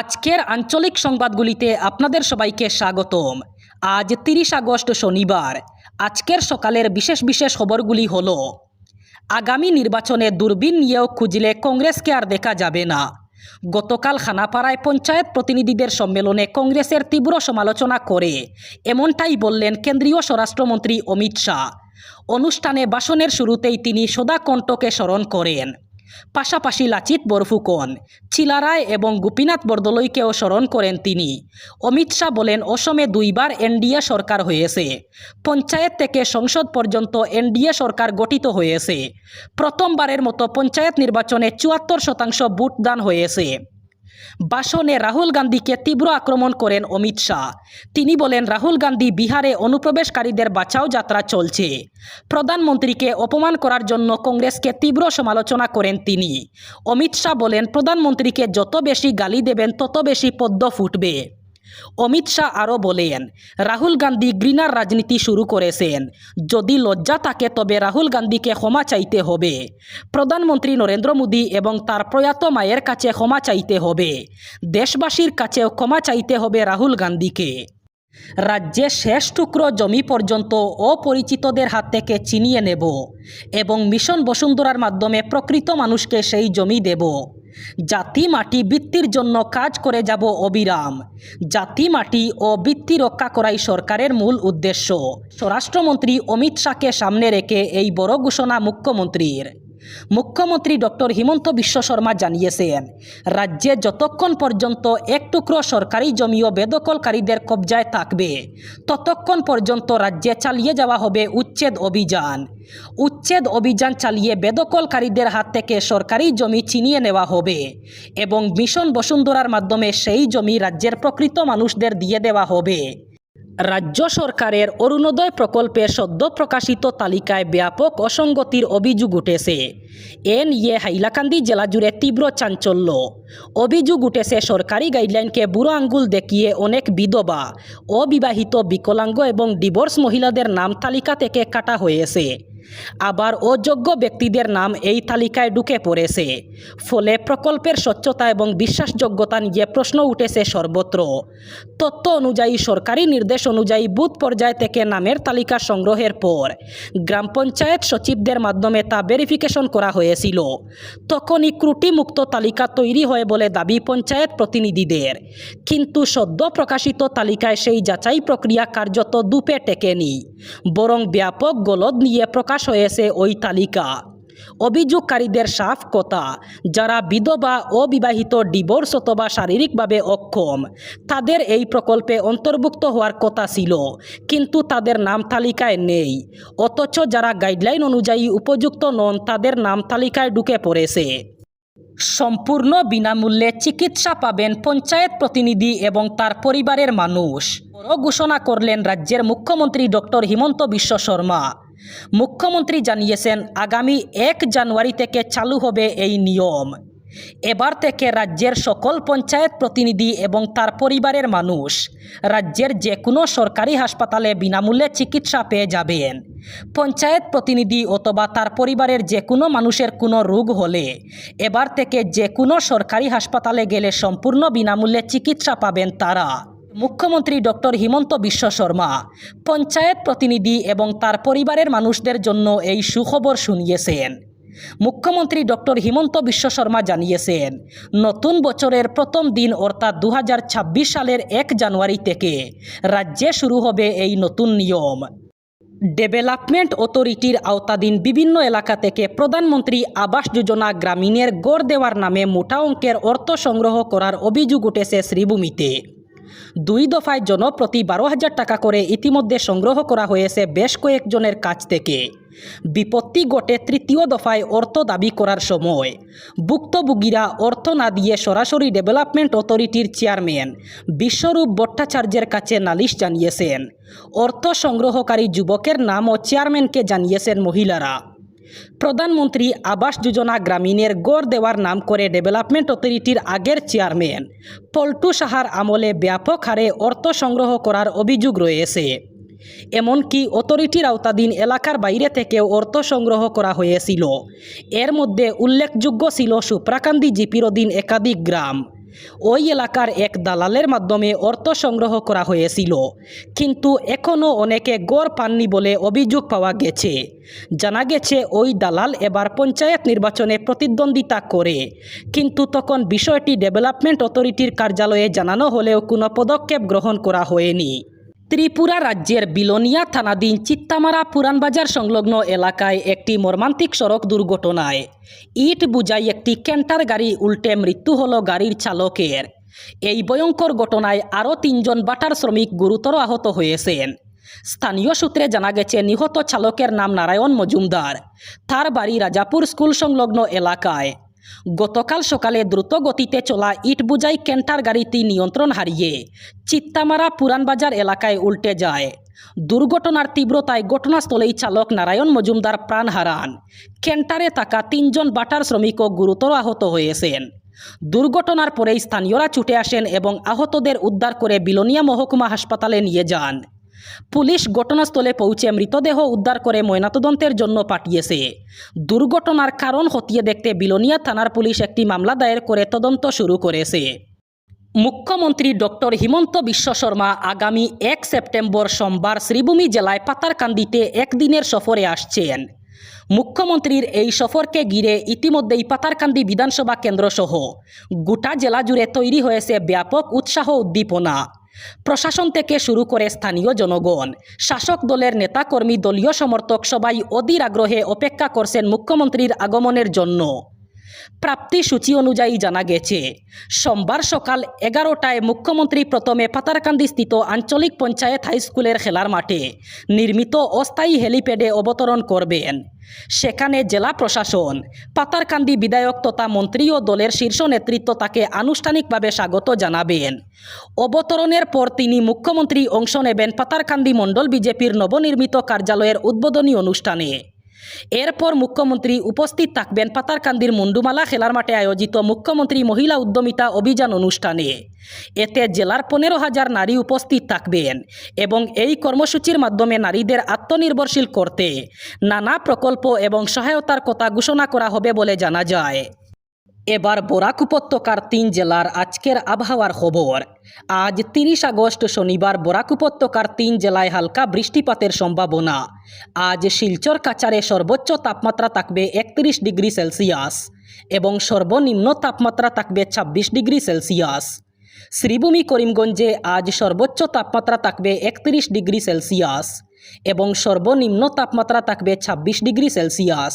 আজকের আঞ্চলিক সংবাদগুলিতে আপনাদের সবাইকে স্বাগতম। আজ তিরিশ আগস্ট শনিবার। আজকের সকালের বিশেষ বিশেষ খবরগুলি হল, আগামী নির্বাচনে দূরবীন নিয়েও খুঁজলে কংগ্রেসকে আর দেখা যাবে না। গতকাল খানাপাড়ায় পঞ্চায়েত প্রতিনিধিদের সম্মেলনে কংগ্রেসের তীব্র সমালোচনা করে এমনটাই বললেন কেন্দ্রীয় স্বরাষ্ট্রমন্ত্রী অমিত শাহ। অনুষ্ঠানে ভাষণের শুরুতেই তিনি সদাকণ্ঠকে স্মরণ করেন। পাশাপাশি লাচিত বরফুকন চিলারায় এবং গোপীনাথ বরদলৈকেও স্মরণ করেন তিনি। অমিত শাহ বলেন, অসমে দুইবার এনডিএ সরকার হয়েছে। পঞ্চায়েত থেকে সংসদ পর্যন্ত এনডিএ সরকার গঠিত হয়েছে। প্রথমবারের মতো পঞ্চায়েত নির্বাচনে চুয়াত্তর শতাংশ ভোটদান হয়েছে। ভাষণে রাহুল গান্ধীকে তীব্র আক্রমণ করেন অমিত শাহ। তিনি বলেন, রাহুল গান্ধী বিহারে অনুপ্রবেশকারীদের বাঁচাও যাত্রা চলছে। প্রধানমন্ত্রীকে অপমান করার জন্য কংগ্রেসকে তীব্র সমালোচনা করেন তিনি। অমিত শাহ বলেন, প্রধানমন্ত্রীকে যত বেশি গালি দেবেন, তত বেশি পদ্ম ফুটবে। অমিত শাহ আরও বলেন, রাহুল গান্ধী গ্রিনার রাজনীতি শুরু করেছেন। যদি লজ্জা থাকে তবে রাহুল গান্ধীকে ক্ষমা চাইতে হবে। প্রধানমন্ত্রী নরেন্দ্র মোদী এবং তার প্রয়াত মায়ের কাছে ক্ষমা চাইতে হবে। দেশবাসীর কাছেও ক্ষমা চাইতে হবে রাহুল গান্ধীকে। রাজ্যে শেষ টুকরো জমি পর্যন্ত অপরিচিতদের হাত থেকে চিনিয়ে নেব এবং মিশন বসুন্ধরার মাধ্যমে প্রকৃত মানুষকে সেই জমি দেব। জাতি মাটি বৃত্তির জন্য কাজ করে যাব অবিরাম। জাতি মাটি ও বৃত্তি রক্ষা করাই সরকারের মূল উদ্দেশ্য। স্বরাষ্ট্রমন্ত্রী অমিত শাহকে সামনে রেখে এই বড় ঘোষণা মুখ্যমন্ত্রীর। মুখ্যমন্ত্রী ডক্টর হিমন্ত বিশ্ব শর্মা জানিয়েছেন, রাজ্যে যতক্ষণ পর্যন্ত এক টুকরো সরকারি জমিও বেদখলকারীদের কবজায় থাকবে, ততক্ষণ পর্যন্ত রাজ্যে চালিয়ে যাওয়া হবে উচ্ছেদ অভিযান। উচ্ছেদ অভিযান চালিয়ে বেদখলকারীদের হাত থেকে সরকারি জমি ছিনিয়ে নেওয়া হবে এবং মিশন বসুন্ধরার মাধ্যমে সেই জমি রাজ্যের প্রকৃত মানুষদের দিয়ে দেওয়া হবে। রাজ্য সরকারের অরুণোদয় প্রকল্পের সদ্য প্রকাশিত তালিকায় ব্যাপক অসঙ্গতির অভিযোগ উঠেছে। এ নিয়ে হাইলাকান্দি জেলা জুড়ে তীব্র চাঞ্চল্য। অভিযোগ উঠেছে, সরকারি গাইডলাইনকে বুড়ো আঙ্গুল দেখিয়ে অনেক বিধবা, অবিবাহিত, বিকলাঙ্গ এবং ডিভোর্স মহিলাদের নাম তালিকা থেকে কাটা হয়েছে। আবার অযোগ্য ব্যক্তিদের নাম এই তালিকায় ঢুকে পড়েছে। ফলে প্রকল্পের স্বচ্ছতা এবং বিশ্বাসযোগ্যতা নিয়ে প্রশ্ন উঠেছে সর্বত্র। তথ্য অনুযায়ী, সরকারি নির্দেশ অনুযায়ী বুথ পর্যায় থেকে নামের তালিকা সংগ্রহের পর গ্রাম পঞ্চায়েত সচিবদের মাধ্যমে তা ভেরিফিকেশন করা হয়েছিল। তখনই ত্রুটিমুক্ত তালিকা তৈরি হয় বলে দাবি পঞ্চায়েত প্রতিনিধিদের। কিন্তু সদ্য প্রকাশিত তালিকায় সেই যাচাই প্রক্রিয়া কার্যত দুপে টেকেনি। বরং ব্যাপক গলদ নিয়ে প্রকাশ হয়েছে ওই তালিকা। অভিযোগকারীদের সাফ কথা যারা বিধবা, অবিবাহিত, ডিভোর্স অথবা শারীরিকভাবে অক্ষম, তাদের এই প্রকল্পে অন্তর্ভুক্ত হওয়ার কথা ছিল, কিন্তু তাদের নাম তালিকায় নেই। অথচ যারা গাইডলাইন অনুযায়ী উপযুক্ত নন, তাদের নাম তালিকায় ঢুকে পড়েছে। সম্পূর্ণ বিনামূল্যে চিকিৎসা পাবেন পঞ্চায়েত প্রতিনিধি এবং তার পরিবারের মানুষ। ঘোষণা করলেন রাজ্যের মুখ্যমন্ত্রী ডক্টর হিমন্ত বিশ্ব শর্মা। মুখ্যমন্ত্রী জানিয়েছেন, আগামী এক জানুয়ারি থেকে চালু হবে এই নিয়ম। এবার থেকে রাজ্যের সকল পঞ্চায়েত প্রতিনিধি এবং তার পরিবারের মানুষ রাজ্যের যে কোনো সরকারি হাসপাতালে বিনামূল্যে চিকিৎসা পেয়ে যাবেন। পঞ্চায়েত প্রতিনিধি অথবা তার পরিবারের যে কোনো মানুষের কোনো রোগ হলে এবার থেকে যে কোনো সরকারি হাসপাতালে গেলে সম্পূর্ণ বিনামূল্যে চিকিৎসা পাবেন তারা। মুখ্যমন্ত্রী ডক্টর হিমন্ত বিশ্ব শর্মা, পঞ্চায়েত প্রতিনিধি এবং তার পরিবারের মানুষদের জন্য এই সুখবর শুনিয়েছেন। মুখ্যমন্ত্রী ডক্টর হিমন্ত বিশ্ব শর্মা জানিয়েছেন, নতুন বছরের প্রথম দিন অর্থাৎ দু হাজার ছাব্বিশ সালের এক জানুয়ারি থেকে রাজ্যে শুরু হবে এই নতুন নিয়ম। ডেভেলপমেন্ট অথরিটির আওতাধীন বিভিন্ন এলাকা থেকে প্রধানমন্ত্রী আবাস যোজনা গ্রামীণের গড় দেওয়ার নামে মোটা অঙ্কের অর্থ সংগ্রহ করার অভিযোগ উঠেছে শ্রীভূমিতে। দুই দফায় জনপ্রতি বারো হাজার টাকা করে ইতিমধ্যে সংগ্রহ করা হয়েছে বেশ কয়েকজনের কাছ থেকে। বিপত্তি ঘটে তৃতীয় দফায় অর্থ দাবি করার সময়। ভুক্তভোগীরা অর্থ না দিয়ে সরাসরি ডেভেলপমেন্ট অথরিটির চেয়ারম্যান বিশ্বরূপ ভট্টাচার্যের কাছে নালিশ জানিয়েছেন। অর্থ সংগ্রহকারী যুবকের নাম ও চেয়ারম্যানকে জানিয়েছেন মহিলারা। প্রধানমন্ত্রী আবাস যোজনা গ্রামীণের গড় দেওয়ার নাম করে ডেভেলপমেন্ট অথরিটির আগের চেয়ারম্যান পল্টু সাহার আমলে ব্যাপক হারে অর্থ সংগ্রহ করার অভিযোগ রয়েছে। এমনকি অথরিটির আওতাধীন এলাকার বাইরে থেকেও অর্থ সংগ্রহ করা হয়েছিল। এর মধ্যে উল্লেখযোগ্য ছিল সুপ্রাকান্দি জিপির অধীন একাধিক গ্রাম। ওই এলাকার এক দালালের মাধ্যমে অর্থ সংগ্রহ করা হয়েছিল। কিন্তু এখনও অনেকে গড় পাননি বলে অভিযোগ পাওয়া গেছে। জানা গেছে, ওই দালাল এবার পঞ্চায়েত নির্বাচনে প্রতিদ্বন্দ্বিতা করে। কিন্তু তখন বিষয়টি ডেভেলপমেন্ট অথরিটির কার্যালয়ে জানানো হলেও কোনো পদক্ষেপ গ্রহণ করা হয়নি। ত্রিপুরা রাজ্যের বিলোনিয়া থানাধীন চিত্তামারা পুরানবাজার সংলগ্ন এলাকায় একটি মর্মান্তিক সড়ক দুর্ঘটনায় ইট বুঝাই একটি ক্যান্টার গাড়ি উল্টে মৃত্যু হল গাড়ির চালকের। এই ভয়ঙ্কর ঘটনায় আরও তিনজন বাটার শ্রমিক গুরুতর আহত হয়েছেন। স্থানীয় সূত্রে জানা গেছে, নিহত চালকের নাম নারায়ণ মজুমদার। তার বাড়ি রাজাপুর স্কুল সংলগ্ন এলাকায়। গতকাল সকালে দ্রুত গতিতে চলা ইট বুঝাই ক্যান্টার গাড়িটি নিয়ন্ত্রণ হারিয়ে চিত্তামারা পুরানবাজার এলাকায় উল্টে যায়। দুর্ঘটনার তীব্রতায় ঘটনাস্থলেই চালক নারায়ণ মজুমদার প্রাণ হারান। ক্যান্টারে থাকা তিনজন বাটার শ্রমিকও গুরুতর আহত হয়েছেন। দুর্ঘটনার পরেই স্থানীয়রা ছুটে আসেন এবং আহতদের উদ্ধার করে বিলোনিয়া মহকুমা হাসপাতালে নিয়ে যান। পুলিশ ঘটনাস্থলে পৌঁছে মৃতদেহ উদ্ধার করে ময়নাতদন্তের জন্য পাঠিয়েছে। দুর্ঘটনার কারণ হতিয়ে দেখতে বিলোনিয়া থানার পুলিশ একটি মামলা দায়ের করে তদন্ত শুরু করেছে। মুখ্যমন্ত্রী ডক্টর হিমন্ত বিশ্ব শর্মা আগামী এক সেপ্টেম্বর সোমবার শ্রীভূমি জেলায় পাতারকান্দিতে একদিনের সফরে আসছেন। মুখ্যমন্ত্রীর এই সফরকে ঘিরে ইতিমধ্যেই পাতারকান্দি বিধানসভা কেন্দ্রসহ গোটা জেলা জুড়ে তৈরি হয়েছে ব্যাপক উৎসাহ উদ্দীপনা। প্রশাসন থেকে শুরু করে স্থানীয় জনগণ, শাসক দলের নেতাকর্মী, দলীয় সমর্থক সবাই অধীর আগ্রহে অপেক্ষা করছেন মুখ্যমন্ত্রীর আগমনের জন্য। প্রাপ্তি সূচি অনুযায়ী জানা গেছে। সোমবার সকাল এগারোটায় মুখ্যমন্ত্রী প্রথমে পাতারকান্দি স্থিত আঞ্চলিক পঞ্চায়েত হাইস্কুলের খেলার মাঠে নির্মিত অস্থায়ী হেলিপ্যাডে অবতরণ করবেন। সেখানে জেলা প্রশাসন, পাতারকান্দি বিধায়ক তথা মন্ত্রী ও দলের শীর্ষ নেতৃত্ব তাকে আনুষ্ঠানিকভাবে স্বাগত জানাবেন। অবতরণের পর তিনি মুখ্যমন্ত্রী অংশ নেবেন পাতারকান্দি মণ্ডল বিজেপির নবনির্মিত কার্যালয়ের উদ্বোধনী অনুষ্ঠানে। এরপর মুখ্যমন্ত্রী উপস্থিত থাকবেন পাতারকান্দির মুন্ডুমালা খেলার মাঠে আয়োজিত মুখ্যমন্ত্রী মহিলা উদ্যমিতা অভিযান অনুষ্ঠানে। এতে জেলার পনেরো হাজার নারী উপস্থিত থাকবেন এবং এই কর্মসূচির মাধ্যমে নারীদের আত্মনির্ভরশীল করতে নানা প্রকল্প এবং সহায়তার কথা ঘোষণা করা হবে বলে জানা যায়। এবার বরাক উপত্যকার তিন জেলার আজকের আবহাওয়ার খবর। আজ তিরিশ আগস্ট শনিবার বরাক উপত্যকার তিন জেলায় হালকা বৃষ্টিপাতের সম্ভাবনা। আজ শিলচর কাচারে সর্বোচ্চ তাপমাত্রা থাকবে একত্রিশ ডিগ্রি সেলসিয়াস এবং সর্বনিম্ন তাপমাত্রা থাকবে ছাব্বিশ ডিগ্রি সেলসিয়াস। শ্রীভূমি করিমগঞ্জে আজ সর্বোচ্চ তাপমাত্রা থাকবে একত্রিশ ডিগ্রি সেলসিয়াস এবং সর্বনিম্ন তাপমাত্রা থাকবে ছাব্বিশ ডিগ্রি সেলসিয়াস।